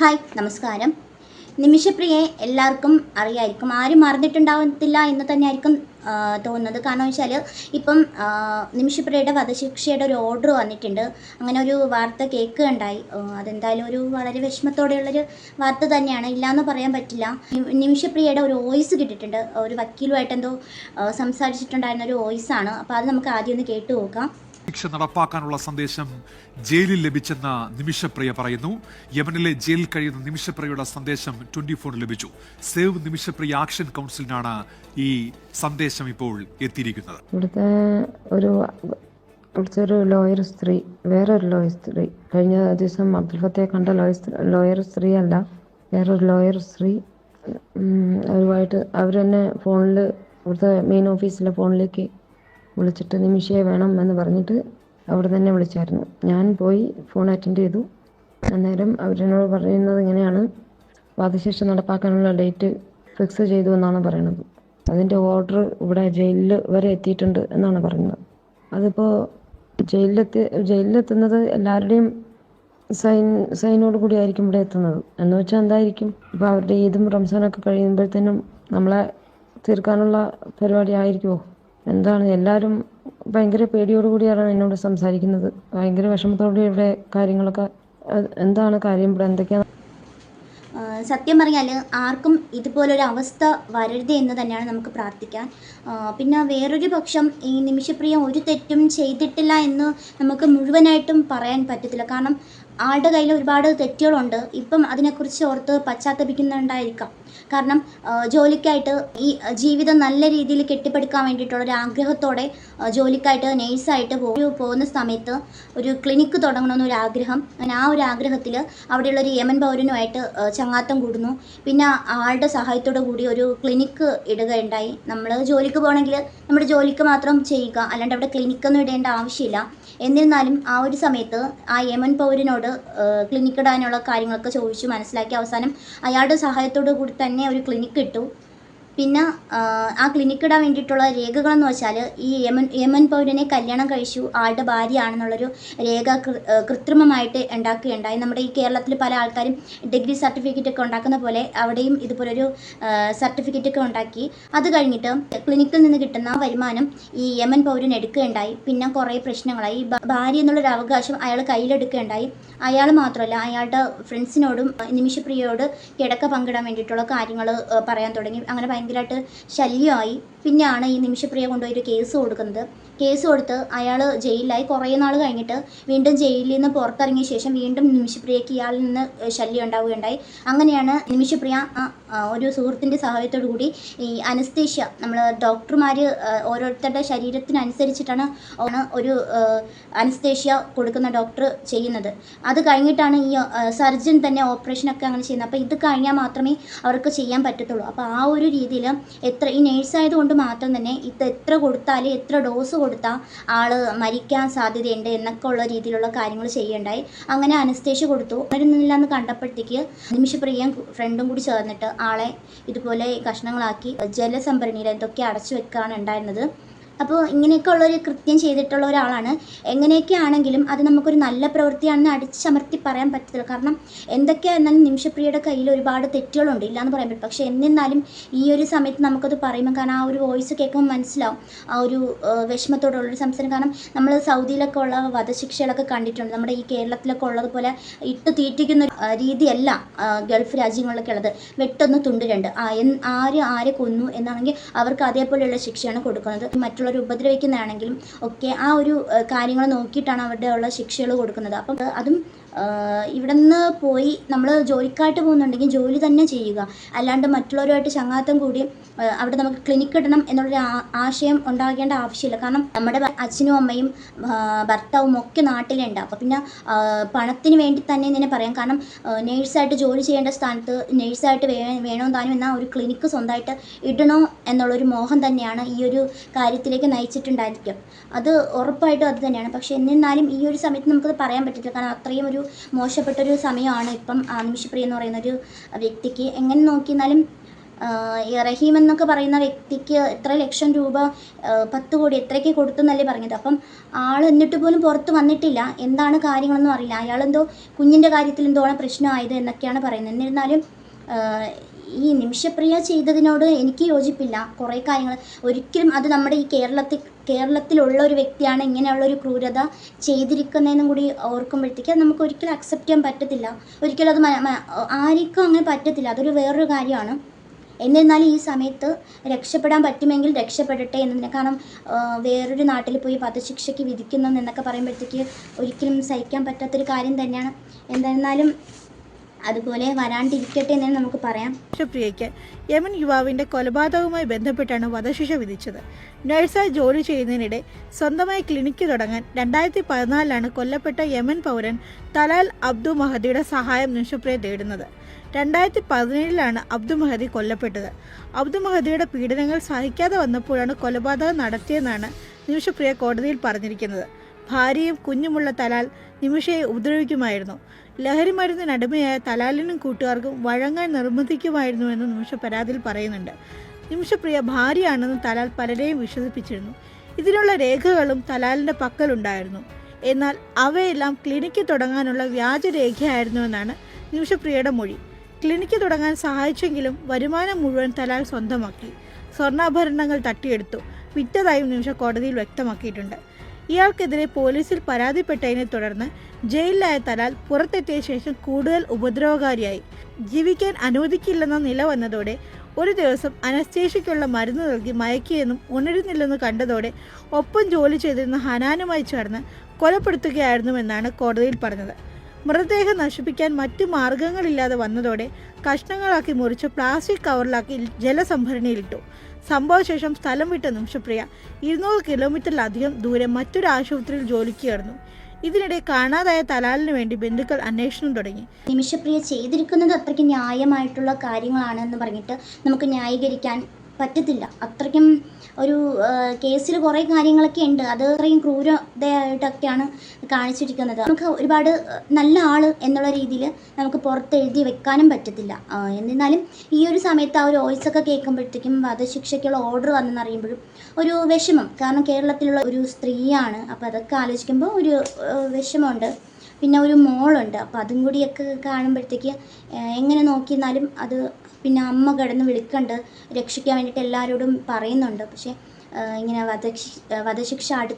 Hi നമസ്കാരം. നിമിഷപ്രിയയെ എല്ലാവർക്കും അറിയായിരിക്കും. ആരും മറന്നിട്ടുണ്ടാവത്തില്ല എന്ന് തന്നെയായിരിക്കും തോന്നുന്നത്. കാരണം വെച്ചാൽ ഇപ്പം നിമിഷപ്രിയയുടെ വധശിക്ഷയുടെ ഒരു ഓർഡർ വന്നിട്ടുണ്ട്. അങ്ങനെ ഒരു വാർത്ത കേൾക്കുകയുണ്ടായി. അതെന്തായാലും ഒരു വളരെ വിഷമത്തോടെയുള്ളൊരു വാർത്ത തന്നെയാണ്. ഇല്ലയെന്ന് പറയാൻ പറ്റില്ല. നിമിഷപ്രിയയുടെ ഒരു വോയിസ് കിട്ടിയിട്ടുണ്ട്. ഒരു വക്കീലുമായിട്ട് എന്തോ സംസാരിച്ചിട്ടുണ്ടായിരുന്ന ഒരു വോയിസാണ്. അപ്പോൾ അത് നമുക്ക് ആദ്യം ഒന്ന് കേട്ടു നോക്കാം. ശിക്ഷ നടപ്പാക്കാനുള്ള സന്ദേശം ജയിലിൽ ലഭിച്ചെന്ന നിമിഷപ്രിയ പറയുന്നു. യമനിലെ ജയിലിൽ കഴിയുന്ന നിമിഷപ്രിയയുടെ സന്ദേശം ട്വന്റി ഫോറിൽ ലഭിച്ചു. സേവ് നിമിഷപ്രിയ ആക്ഷൻ കൗൺസിലിനാണ് ഈ സന്ദേശം ഇപ്പോൾ എത്തിയിരിക്കുന്നത്. ഇവിടുത്തെ ഒരു ഇവിടുത്തെ ഒരു ലോയർ സ്ത്രീ വേറൊരു ലോയർ സ്ത്രീ കഴിഞ്ഞ ദിവസം അബ്ദുൽ ഫത്തയെ കണ്ട ലോയർ ലോയർ സ്ത്രീ അല്ല വേറൊരു ലോയർ സ്ത്രീ അവരുമായിട്ട് അവർ തന്നെ ഫോണിൽ ഇവിടുത്തെ മെയിൻ ഓഫീസിലെ ഫോണിലേക്ക് വിളിച്ചിട്ട് നിമിഷയെ വേണം എന്ന് പറഞ്ഞിട്ട് അവിടെ തന്നെ വിളിച്ചായിരുന്നു. ഞാൻ പോയി ഫോൺ അറ്റൻഡ് ചെയ്തു. അന്നേരം അവരെന്നോട് പറയുന്നത് ഇങ്ങനെയാണ്. വധശിക്ഷ നടപ്പാക്കാനുള്ള ഡേറ്റ് ഫിക്സ് ചെയ്തു എന്നാണ് പറയുന്നത് അതിന്റെ ഓർഡർ ഇവിടെ ജയിലിൽ വരെ എത്തിയിട്ടുണ്ട് എന്നാണ് പറയുന്നത്. അതിപ്പോൾ ജയിലിലെത്തി ജയിലിലെത്തുന്നത് എല്ലാവരുടെയും സൈൻ സൈനോട് കൂടി ആയിരിക്കും ഇവിടെ എത്തുന്നത്. എന്ന് വെച്ചാൽ എന്തായിരിക്കും? ഇപ്പോൾ അവരുടെ ഈദും റംസാനൊക്കെ കഴിയുമ്പോഴത്തേനും നമ്മളെ തീർക്കാനുള്ള പരിപാടി ആയിരിക്കുമോ എന്താണ്? എല്ലാവരും ഭയങ്കര പേടിയോട് കൂടിയാണ് എന്നോട് സംസാരിക്കുന്നത്. ഭയങ്കര വിഷമത്തോടെ ഇവിടെ കാര്യങ്ങളൊക്കെ. എന്താണ് കാര്യം ഇവിടെ? എന്തൊക്കെയാണ് സത്യം പറഞ്ഞാൽ ആർക്കും ഇതുപോലൊരു അവസ്ഥ വരരുത് എന്ന് തന്നെയാണ് നമുക്ക് പ്രാർത്ഥിക്കാൻ പിന്നെ വേറൊരു പക്ഷം ഈ നിമിഷപ്രിയ ഒരു തെറ്റും ചെയ്തിട്ടില്ല എന്ന് നമുക്ക് മുഴുവനായിട്ടും പറയാൻ പറ്റത്തില്ല. കാരണം ആളുടെ കയ്യിൽ ഒരുപാട് തെറ്റുകളുണ്ട്. ഇപ്പം അതിനെക്കുറിച്ച് ഓർത്ത് പശ്ചാത്തപിക്കുന്നുണ്ടായിരിക്കാം. കാരണം ജോലിക്കായിട്ട് ഈ ജീവിതം നല്ല രീതിയിൽ കെട്ടിപ്പടുക്കാൻ വേണ്ടിയിട്ടുള്ള ഒരു ആഗ്രഹത്തോടെ ജോലിക്കായിട്ട് നേഴ്സായിട്ട് പോകുന്ന സമയത്ത് ഒരു ക്ലിനിക്ക് തുടങ്ങണമെന്നൊരു ആഗ്രഹം. അങ്ങനെ ആ ഒരു ആഗ്രഹത്തിൽ അവിടെയുള്ള ഒരു യമൻ പൗരനുമായിട്ട് ചങ്ങാത്തം കൂടുന്നു. പിന്നെ ആളുടെ സഹായത്തോടു കൂടി ഒരു ക്ലിനിക്ക് ഇടുകയുണ്ടായി. നമ്മൾ ജോലിക്ക് പോകണമെങ്കിൽ നമ്മുടെ ജോലിക്ക് മാത്രം ചെയ്യുക അല്ലാണ്ട് അവിടെ ക്ലിനിക്കൊന്നും ഇടേണ്ട ആവശ്യമില്ല. എന്നിരുന്നാലും ആ ഒരു സമയത്ത് ആ യമൻ പൗരനോട് ക്ലിനിക്ക് ഇടാനുള്ള കാര്യങ്ങളൊക്കെ ചോദിച്ചു മനസ്സിലാക്കി അവസാനം അയാളുടെ സഹായത്തോടു കൂടി തന്നെ ഒരു ക്ലിനിക്ക് ഇട്ടു. പിന്നെ ആ, ക്ലിനിക്കിടാൻ വേണ്ടിയിട്ടുള്ള രേഖകളെന്ന് വെച്ചാൽ ഈ യമൻ യമൻ പൗരനെ കല്യാണം കഴിച്ചു ആളുടെ ഭാര്യയാണെന്നുള്ളൊരു രേഖ കൃത്രിമമായിട്ട് ഉണ്ടാക്കുകയുണ്ടായി. നമ്മുടെ ഈ കേരളത്തിൽ പല ആൾക്കാരും ഡിഗ്രി സർട്ടിഫിക്കറ്റ് ഒക്കെ ഉണ്ടാക്കുന്ന പോലെ അവിടെയും ഇതുപോലൊരു സർട്ടിഫിക്കറ്റ് ഒക്കെ ഉണ്ടാക്കി. അത് കഴിഞ്ഞിട്ട് ക്ലിനിക്കിൽ നിന്ന് കിട്ടുന്ന വരുമാനം ഈ യമൻ പൗരൻ എടുക്കുകയുണ്ടായി. പിന്നെ കുറേ പ്രശ്നങ്ങളായി. ഭാര്യ എന്നുള്ളൊരു അവകാശം അയാൾ കയ്യിലെടുക്കുകയുണ്ടായി. അയാൾ മാത്രമല്ല അയാളുടെ ഫ്രണ്ട്സിനോടും നിമിഷപ്രിയയോട് കിടക്ക പങ്കിടാൻ വേണ്ടിയിട്ടുള്ള കാര്യങ്ങൾ പറയാൻ തുടങ്ങി. അങ്ങനെ ഭയങ്കരമായിട്ട് ശല്യമായി. പിന്നെയാണ് ഈ നിമിഷപ്രിയ കൊണ്ടുപോയി കേസ് കൊടുക്കുന്നത്. കേസ് കൊടുത്ത് അയാൾ ജയിലിലായി കുറേ നാൾ കഴിഞ്ഞിട്ട് വീണ്ടും ജയിലിൽ നിന്ന് പുറത്തിറങ്ങിയ ശേഷം വീണ്ടും നിമിഷപ്രിയയ്ക്ക് ഇയാളിൽ നിന്ന് ശല്യം ഉണ്ടാവുകയുണ്ടായി. അങ്ങനെയാണ് നിമിഷപ്രിയ ഒരു സുഹൃത്തിന്റെ സഹായത്തോടു കൂടി ഈ അനസ്തേഷ്യ നമ്മൾ ഡോക്ടർമാർ ഓരോരുത്തരുടെ ശരീരത്തിനനുസരിച്ചിട്ടാണ് ഒരു അനസ്തേഷ്യ കൊടുക്കുന്ന ഡോക്ടർ ചെയ്യുന്നത്. അത് കഴിഞ്ഞിട്ടാണ് ഈ സർജൻ തന്നെ ഓപ്പറേഷനൊക്കെ അങ്ങനെ ചെയ്യുന്നത്. അപ്പോൾ ഇത് കഴിഞ്ഞാൽ മാത്രമേ അവർക്ക് ചെയ്യാൻ പറ്റത്തുള്ളൂ. അപ്പോൾ ആ ഒരു രീതിയിൽ എത്ര ഈ നേഴ്സായതുകൊണ്ട് മാത്രം തന്നെ ഇത് എത്ര കൊടുത്താൽ എത്ര ഡോസ് കൊടുത്താൽ ആൾ മരിക്കാൻ സാധ്യതയുണ്ട് എന്നൊക്കെ ഉള്ള രീതിയിലുള്ള കാര്യങ്ങൾ ചെയ്യണ്ടായി. അങ്ങനെ അനസ്തേഷ്യ കൊടുത്തു. മരുന്നില്ല എന്ന് കണ്ടപ്പോഴത്തേക്ക് നിമിഷപ്രിയയും ഫ്രണ്ടും കൂടി ചേർന്നിട്ട് ആളെ ഇതുപോലെ കഷ്ണങ്ങളാക്കി ജലസംഭരണിയിൽ എന്തൊക്കെ അടച്ചു വെക്കാണ് ഉണ്ടായിരുന്നത്. അപ്പോൾ ഇങ്ങനെയൊക്കെ ഉള്ളൊരു കൃത്യം ചെയ്തിട്ടുള്ള ഒരാളാണ്. എങ്ങനെയൊക്കെ ആണെങ്കിലും അത് നമുക്കൊരു നല്ല പ്രവൃത്തിയാണെന്ന് അടിച്ചമർത്തി പറയാൻ പറ്റത്തില്ല. കാരണം എന്തൊക്കെയായിരുന്നാലും നിമിഷപ്രിയയുടെ കയ്യിൽ ഒരുപാട് തെറ്റുകളുണ്ട്. ഇല്ലയെന്ന് പറയാൻ പറ്റും പക്ഷേ എന്നിരുന്നാലും ഈ ഒരു സമയത്ത് നമുക്കത് പറയുമ്പോൾ കാരണം ആ ഒരു വോയിസ് കേൾക്കുമ്പോൾ മനസ്സിലാവും. ആ ഒരു വിഷമത്തോടുള്ളൊരു സംസാരം. കാരണം നമ്മൾ സൗദിയിലൊക്കെ ഉള്ള വധശിക്ഷകളൊക്കെ കണ്ടിട്ടുണ്ട്. നമ്മുടെ ഈ കേരളത്തിലൊക്കെ ഉള്ളതുപോലെ ഇട്ട് തീറ്റിക്കുന്ന രീതിയല്ല ഗൾഫ് രാജ്യങ്ങളിലൊക്കെ ഉള്ളത്. വെട്ടൊന്ന് തുണ്ട് രണ്ട്. ആ, എൻ- ആര് ആരെ കൊന്നു എന്നാണെങ്കിൽ അവർക്ക് അതേപോലെയുള്ള ശിക്ഷയാണ് കൊടുക്കുന്നത്. മറ്റുള്ളവർ ഉപദ്രവിക്കുന്നതാണെങ്കിലും ഒക്കെ ആ ഒരു കാര്യങ്ങൾ നോക്കിയിട്ടാണ് അവരുടെ ഉള്ള ശിക്ഷകൾ കൊടുക്കുന്നത്. അപ്പം അതും ഇവിടെ നിന്ന് പോയി നമ്മൾ ജോലിക്കായിട്ട് പോകുന്നുണ്ടെങ്കിൽ ജോലി തന്നെ ചെയ്യുക. അല്ലാണ്ട് മറ്റുള്ളവരുമായിട്ട് ചങ്ങാത്തം കൂടി അവിടെ നമുക്ക് ക്ലിനിക്ക് ഇടണം എന്നുള്ളൊരു ആശയം ഉണ്ടാകേണ്ട ആവശ്യമില്ല. കാരണം നമ്മുടെ അച്ഛനും അമ്മയും ഭർത്താവും ഒക്കെ നാട്ടിലുണ്ട്. അപ്പോൾ പിന്നെ പണത്തിന് വേണ്ടി തന്നെ ഇതിനെ പറയാം. കാരണം നേഴ്സായിട്ട് ജോലി ചെയ്യേണ്ട സ്ഥാനത്ത് നേഴ്സായിട്ട് വേ വേണോ താനും എന്നാൽ ഒരു ക്ലിനിക്ക് സ്വന്തമായിട്ട് ഇടണോ എന്നുള്ളൊരു മോഹം തന്നെയാണ് ഈ ഒരു കാര്യത്തിലേക്ക് നയിച്ചിട്ടുണ്ടായിരിക്കും അത് ഉറപ്പായിട്ടും അത് തന്നെയാണ്. പക്ഷേ എന്നിരുന്നാലും ഈ ഒരു സമയത്ത് നമുക്കത് പറയാൻ പറ്റില്ല കാരണം അത്രയും ഒരു മോശപ്പെട്ടൊരു സമയമാണ്. ഇപ്പം നിമിഷപ്രിയ എന്ന് പറയുന്ന ഒരു വ്യക്തിക്ക് എങ്ങനെ നോക്കിയിരുന്നാലും റഹീം എന്നൊക്കെ പറയുന്ന വ്യക്തിക്ക് എത്ര ലക്ഷം രൂപ പത്ത് കോടി എത്രയ്ക്ക് കൊടുത്തു എന്നല്ലേ പറഞ്ഞത്. അപ്പം ആൾ എന്നിട്ട് പോലും പുറത്ത് വന്നിട്ടില്ല. എന്താണ് കാര്യങ്ങളൊന്നും അറിയില്ല. അയാളെന്തോ കുഞ്ഞിന്റെ കാര്യത്തിൽ എന്തോ പ്രശ്നമായത് എന്നൊക്കെയാണ് പറയുന്നത്. എന്നിരുന്നാലും ഈ നിമിഷപ്രിയ ചെയ്തതിനോട് എനിക്ക് യോജിപ്പില്ല. കുറേ കാര്യങ്ങൾ. ഒരിക്കലും അത് നമ്മുടെ ഈ കേരളത്തിൽ കേരളത്തിലുള്ള ഒരു വ്യക്തിയാണ് ഇങ്ങനെയുള്ള ഒരു ക്രൂരത ചെയ്തിരിക്കുന്നതെന്നും കൂടി ഓർക്കുമ്പോഴത്തേക്ക് അത് നമുക്ക് ഒരിക്കലും അക്സെപ്റ്റ് ചെയ്യാൻ പറ്റത്തില്ല. ഒരിക്കലും അത് ആർക്കും അങ്ങനെ പറ്റത്തില്ല. അതൊരു വേറൊരു കാര്യമാണ്. എന്നിരുന്നാലും ഈ സമയത്ത് രക്ഷപ്പെടാൻ പറ്റുമെങ്കിൽ രക്ഷപ്പെടട്ടെ എന്നതിന് കാരണം വേറൊരു നാട്ടിൽ പോയി വധശിക്ഷയ്ക്ക് വിധിക്കുന്നു എന്നൊക്കെ പറയുമ്പോഴത്തേക്ക് ഒരിക്കലും സഹിക്കാൻ പറ്റാത്തൊരു കാര്യം തന്നെയാണ്. എന്തായിരുന്നാലും അതുപോലെ വരാണ്ടിരിക്കട്ടെ എന്ന് നമുക്ക് പറയാം. പ്രിയയ്ക്ക് യമൻ യുവാവിന്റെ കൊലപാതകവുമായി ബന്ധപ്പെട്ടാണ് വധശിക്ഷ വിധിച്ചത്. നഴ്സായി ജോലി ചെയ്യുന്നതിനിടെ സ്വന്തമായി ക്ലിനിക്ക് തുടങ്ങാൻ രണ്ടായിരത്തി പതിനാലിലാണ് കൊല്ലപ്പെട്ട യമൻ പൗരൻ തലാൽ അബ്ദു മഹദിയുടെ സഹായം നിഷപ്രിയ തേടുന്നത്. രണ്ടായിരത്തി പതിനേഴിലാണ് അബ്ദു മഹദി കൊല്ലപ്പെട്ടത്. അബ്ദു മഹദിയുടെ പീഡനങ്ങൾ സഹിക്കാതെ വന്നപ്പോഴാണ് കൊലപാതകം നടത്തിയെന്നാണ് നിമിഷപ്രിയ കോടതിയിൽ പറഞ്ഞിരിക്കുന്നത്. ഭാര്യയും കുഞ്ഞുമുള്ള തലാൽ നിമിഷയെ ഉപദ്രവിക്കുമായിരുന്നു. ലഹരി മരുന്നിനടിമയായ തലാലിനും കൂട്ടുകാർക്കും വഴങ്ങാൻ നിർബന്ധിക്കുമായിരുന്നുവെന്ന് നിമിഷ പരാതിയിൽ പറയുന്നുണ്ട്. നിമിഷപ്രിയ ഭാര്യയാണെന്ന് തലാൽ പലരെയും വിശ്വസിപ്പിച്ചിരുന്നു. ഇതിനുള്ള രേഖകളും തലാലിന്റെ പക്കലുണ്ടായിരുന്നു. എന്നാൽ അവയെല്ലാം ക്ലിനിക്ക് തുടങ്ങാനുള്ള വ്യാജരേഖയായിരുന്നുവെന്നാണ് നിമിഷപ്രിയയുടെ മൊഴി. ക്ലിനിക്ക് തുടങ്ങാൻ സഹായിച്ചെങ്കിലും വരുമാനം മുഴുവൻ തലാൽ സ്വന്തമാക്കി. സ്വർണാഭരണങ്ങൾ തട്ടിയെടുത്തു. വിറ്റതായും നിമിഷ കോടതിയിൽ വ്യക്തമാക്കിയിട്ടുണ്ട്. ഇയാൾക്കെതിരെ പോലീസിൽ പരാതിപ്പെട്ടതിനെ തുടർന്ന് ജയിലിലായ തലാൽ പുറത്തെത്തിയ ശേഷം കൂടുതൽ ഉപദ്രവകാരിയായി. ജീവിക്കാൻ അനുവദിക്കില്ലെന്ന നില വന്നതോടെ ഒരു ദിവസം അനസ്തേഷ്യയ്ക്കുള്ള മരുന്ന് നൽകി മയക്കിയെന്നും ഉണരുന്നില്ലെന്ന് കണ്ടതോടെ ഒപ്പം ജോലി ചെയ്തിരുന്ന ഹനാനുമായി ചേർന്ന് കൊലപ്പെടുത്തുകയായിരുന്നുവെന്നാണ് കോടതിയിൽ പറഞ്ഞത്. മൃതദേഹം നശിപ്പിക്കാൻ മറ്റു മാർഗങ്ങളില്ലാതെ വന്നതോടെ കഷ്ണങ്ങളാക്കി മുറിച്ച് പ്ലാസ്റ്റിക് കവറിലാക്കി ജലസംഭരണിയിലിട്ടു. സംഭവശേഷം സ്ഥലം വിട്ട നിമിഷപ്രിയ ഇരുന്നൂറ് കിലോമീറ്ററിലധികം ദൂരെ മറ്റൊരു ആശുപത്രിയിൽ ജോലിക്ക് കയറുന്നു. ഇതിനിടെ കാണാതായ തലാലിന് വേണ്ടി ബന്ധുക്കൾ അന്വേഷണം തുടങ്ങി. നിമിഷപ്രിയ ചെയ്തിരിക്കുന്നത് അത്രയ്ക്ക് ന്യായമായിട്ടുള്ള കാര്യങ്ങളാണെന്ന് പറഞ്ഞിട്ട് നമുക്ക് ന്യായീകരിക്കാൻ പറ്റത്തില്ല. അത്രയ്ക്കും ഒരു കേസിൽ കുറേ കാര്യങ്ങളൊക്കെ ഉണ്ട്. അത് അത്രയും ക്രൂരതയായിട്ടൊക്കെയാണ് കാണിച്ചിരിക്കുന്നത്. നമുക്ക് ഒരുപാട് നല്ല ആൾ എന്നുള്ള രീതിയിൽ നമുക്ക് പുറത്ത് എഴുതി വെക്കാനും പറ്റത്തില്ല. എന്നിരുന്നാലും ഈ ഒരു സമയത്ത് ആ ഒരു വോയിസ് ഒക്കെ കേൾക്കുമ്പോഴത്തേക്കും വധശിക്ഷയ്ക്കുള്ള ഓർഡർ വന്നെന്നറിയുമ്പോഴും ഒരു വിഷമം. കാരണം കേരളത്തിലുള്ള ഒരു സ്ത്രീയാണ്. അപ്പോൾ അതൊക്കെ ആലോചിക്കുമ്പോൾ ഒരു വിഷമമുണ്ട്. പിന്നെ ഒരു മോളുണ്ട്. അപ്പോൾ അതും കൂടിയൊക്കെ കാണുമ്പോഴത്തേക്ക് എങ്ങനെ നോക്കിയിരുന്നാലും അത് പിന്നെ അമ്മ കിടന്ന് വിളിക്കണ്ട് രക്ഷിക്കാൻ വേണ്ടിയിട്ട് എല്ലാവരോടും പറയുന്നുണ്ട്. പക്ഷേ ഇങ്ങനെ വധശി വധശിക്ഷ അടുത്ത്